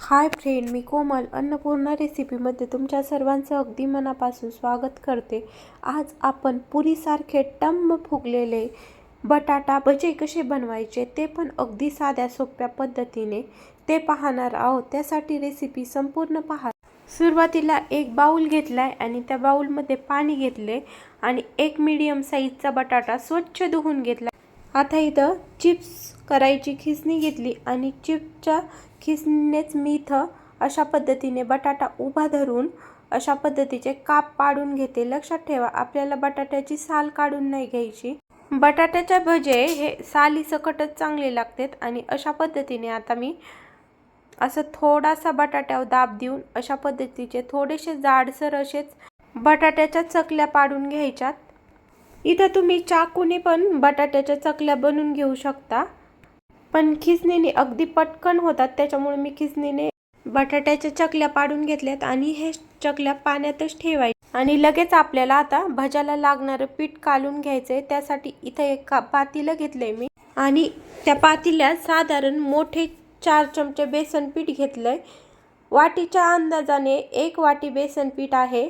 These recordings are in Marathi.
हाय फ्रेंड मी कोमल अन्नपूर्णा रेसिपीमध्ये तुमच्या सर्वांचं अगदी मनापासून स्वागत करते. आज आपण पुरीसारखे टम्म फुगलेले बटाटा भजे कसे बनवायचे ते पण अगदी साध्या सोप्या पद्धतीने ते पाहणार आहोत. त्यासाठी रेसिपी संपूर्ण पहा. सुरुवातीला एक बाऊल आहे आणि त्या बाऊलमध्ये पाणी घेतले आणि एक मीडियम साईजचा बटाटा स्वच्छ धुवून घेतला. आता इथं चिप्स करायची खिसणी घेतली आणि चिप्सच्या खिसनेच मी इथं अशा पद्धतीने बटाटा उभा धरून अशा पद्धतीचे काप पाडून घेते. लक्षात ठेवा आपल्याला बटाट्याची साल काढून नाही घ्यायची. बटाट्याच्या भजे हे साली सकटच चांगले लागतात आणि अशा पद्धतीने आता मी असं थोडासा बटाट्यावर दाब देऊन अशा पद्धतीचे थोडेसे जाडसर असेच बटाट्याच्या चकल्या पाडून घ्यायच्यात. इथं तुम्ही चाकूने पण बटाट्याच्या चकल्या बनवून घेऊ शकता. पण खिसणीने अगदी पटकन होतात त्याच्यामुळे मी खिसणीने बटाट्याच्या चकल्या पाडून घेतल्यात आणि हे चकल्या पाण्यातच ठेवायचे आणि लगेच आपल्याला आता भज्याला लागणारं पीठ कालून घ्यायचंय त्यासाठी इथं एक पातीलं पातीलं घेतलंय मी. आणि त्या पातील्यात साधारण मोठे चार चमचे बेसन पीठ घेतलंय. वाटीच्या अंदाजाने एक वाटी बेसन पीठ आहे.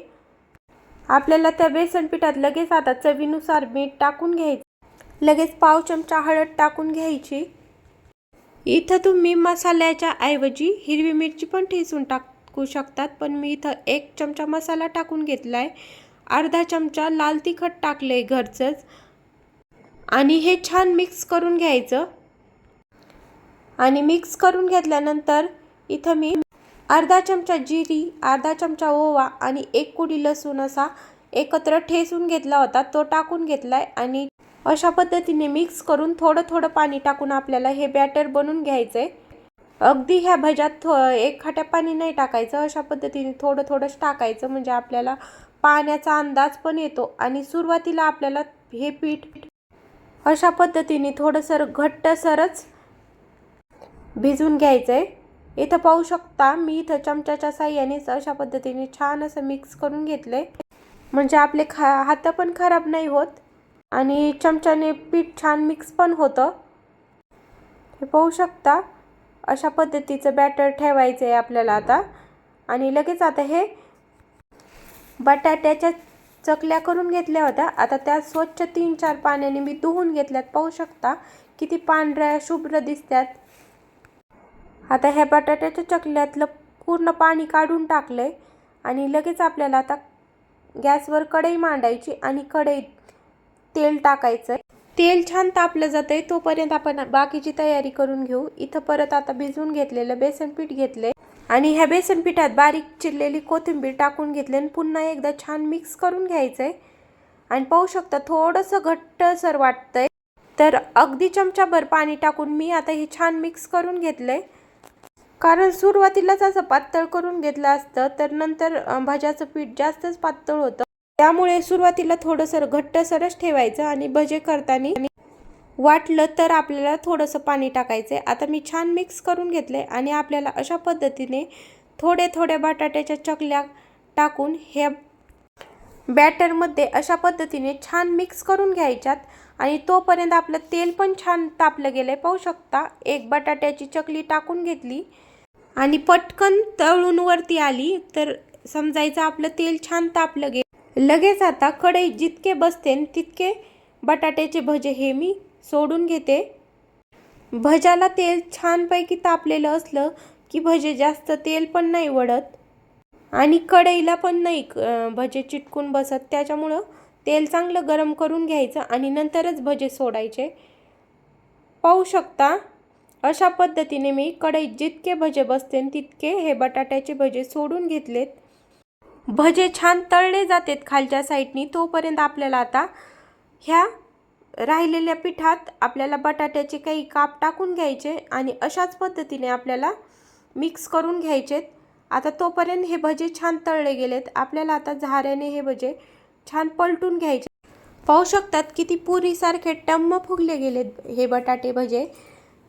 आपल्याला त्या बेसन पिठात लगेच आता चवीनुसार मीठ टाकून घ्यायचं. लगेच पाव चमचा हळद टाकून घ्यायची. इथं तुम्ही मसाल्याच्या ऐवजी हिरवी मिरची पण ठेचून टाकू शकतात पण मी इथं एक चमचा मसाला टाकून घेतला आहे अर्धा चमचा लाल तिखट टाकले घरचंच. आणि हे छान मिक्स करून घ्यायचं. आणि मिक्स करून घेतल्यानंतर इथं मी अर्धा चमचा जिरी अर्धा चमचा ओवा आणि एक कुडी लसूण असा एकत्र ठेसून घेतला होता तो टाकून घेतला आहे आणि अशा पद्धतीने मिक्स करून थोडं थोडं पाणी टाकून आपल्याला हे बॅटर बनवून घ्यायचं आहे अगदी ह्या भज्यात थो एक खाट्या पाणी नाही टाकायचं अशा पद्धतीने थोडं थोडंच टाकायचं. म्हणजे आपल्याला पाण्याचा अंदाज पण येतो आणि सुरुवातीला आपल्याला हे पीठ अशा पद्धतीने थोडंसर घट्टसरच भिजून आहे इथं पाहू शकता मी इथं चमच्याच्या साह्यानेच अशा पद्धतीने छान असं मिक्स करून घेतलं आहे म्हणजे आपले खा हात पण खराब नाही होत. आणि चमच्याने पीठ छान मिक्स पण होतं. हे पाहू शकता अशा पद्धतीचं बॅटर ठेवायचं आहे आपल्याला आता. आणि लगेच आता हे बटाट्याच्या चकल्या करून घेतल्या होत्या. आता त्या स्वच्छ तीन चार पाण्याने मी धुवून घेतल्यात. पाहू शकता किती पांढऱ्या शुभ्र दिसतात आता ह्या बटाट्याच्या चकल्यातलं पूर्ण पाणी काढून टाकलंय. आणि लगेच आपल्याला आता गॅसवर कढई मांडायची आणि कढईत तेल टाकायचं तेल छान तापलं जातंय तोपर्यंत आपण बाकीची तयारी करून घेऊ. इथं परत आता भिजवून घेतलेलं बेसन पीठ घेतलंय. आणि ह्या बेसन पिठात बारीक चिरलेली कोथिंबीर टाकून घेतली आणि पुन्हा एकदा छान मिक्स करून घ्यायचंय. आणि पाहू शकता थोडंसं घट्टसर वाटतंय. तर अगदी चमचाभर पाणी टाकून मी आता हे छान मिक्स करून घेतलंय. कारण सुरुवातीलाच असं पातळ करून घेतलं असतं तर नंतर भाज्याचं पीठ जास्तच पातळ होतं. त्यामुळे सुरुवातीला थोडंसं घट्टसरच ठेवायचं आणि भजे करताना वाटलं तर आपल्याला थोडंसं पाणी टाकायचं आहे आता मी छान मिक्स करून घेतले आणि आपल्याला अशा पद्धतीने थोडे थोड्या बटाट्याच्या चकल्या टाकून ह्या बॅटरमध्ये अशा पद्धतीने छान मिक्स करून घ्यायच्यात आणि तोपर्यंत आपलं तेल पण छान तापलं गेलं आहे पाहू शकता एक बटाट्याची चकली टाकून घेतली आणि पटकन तळून वरती आली तर समजायचं आपलं तेल छान तापलं गेलं लगेच आता कढईत जितके बसते तितके बटाट्याचे भजे हे मी सोडून घेते. भज्याला तेल छानपैकी तापलेलं असलं की भजे जास्त तेल पण नाही वडत. आणि कढईला पण नाही भजे चिटकून बसत. त्याच्यामुळं तेल चांगलं गरम करून घ्यायचं आणि नंतरच भजे सोडायचे. पाहू शकता अशा पद्धतीने मी कढईत जितके भजे बसते तितके हे बटाट्याचे भजे सोडून घेतलेत. भजे छान तळले जातात खालच्या साईडनी. तोपर्यंत आपल्याला आता ह्या राहिलेल्या पिठात आपल्याला बटाट्याचे काही काप टाकून घ्यायचे आणि अशाच पद्धतीने आपल्याला मिक्स करून घ्यायचेत आता तोपर्यंत हे भजे छान तळले गेलेत. आपल्याला आता झाऱ्याने हे भजे छान पलटून घ्यायचे. पाहू शकतात किती पुरीसारखे टम्म फुगले गेलेत हे बटाटे भजे.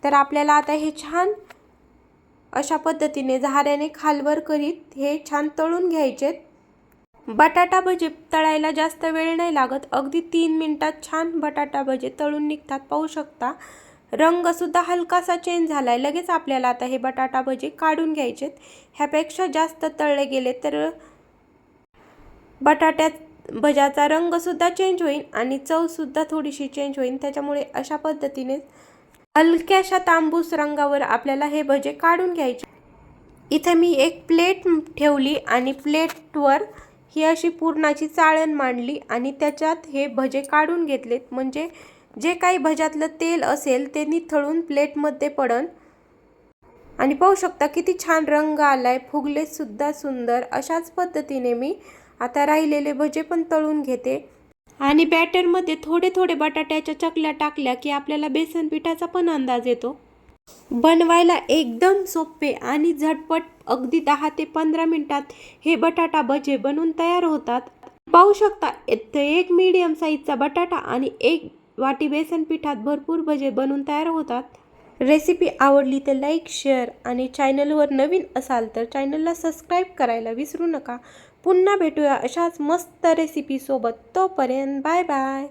तर आपल्याला आता हे छान अशा पद्धतीने झाऱ्याने खालवर करीत हे छान तळून घ्यायचेत बटाटा भजे तळायला जास्त वेळ नाही लागत. अगदी तीन मिनटात छान बटाटा भजे तळून निघतात. पाहू शकता रंगसुद्धा हलकासा चेंज झाला आहे लगेच आपल्याला आता हे बटाटा भजे काढून घ्यायचेत ह्यापेक्षा जास्त तळले गेले तर बटाट्यात भज्याचा रंगसुद्धा चेंज होईल आणि चवसुद्धा थोडीशी चेंज होईल. त्याच्यामुळे अशा पद्धतीने हलक्याशा तांबूस रंगावर आपल्याला हे भजे काढून घ्यायचे. इथे मी एक प्लेट ठेवली आणि प्लेटवर ही अशी पूर्णाची चाळण मांडली आणि त्याच्यात हे भजे काढून घेतलेत. म्हणजे जे काही भज्यातलं तेल असेल ते निथळून प्लेटमध्ये पडन. आणि पाहू शकता किती छान रंग आलाय फुगलेसुद्धा सुंदर. अशाच पद्धतीने मी आता राहिलेले भजे पण तळून घेते. आणि बॅटरमध्ये थोडे थोडे बटाट्याच्या चकल्या टाकल्या की आपल्याला बेसन पिठाचा पण अंदाज येतो. बनवायला एकदम सोपे आणि झटपट अगदी दहा ते पंधरा मिनिटात हे बटाटा भजे बनवून तयार होतात. पाहू शकता इथे एक मीडियम साईजचा बटाटा आणि एक वाटी बेसन पिठात भरपूर भजे बनून तयार होतात. रेसिपी आवडली तर लाईक शेअर आणि चॅनलवर नवीन असाल तर चॅनलला सबस्क्राईब करायला विसरू नका. पुन्हा भेटूया अशाच मस्त रेसिपीसोबत तोपर्यंत बाय बाय.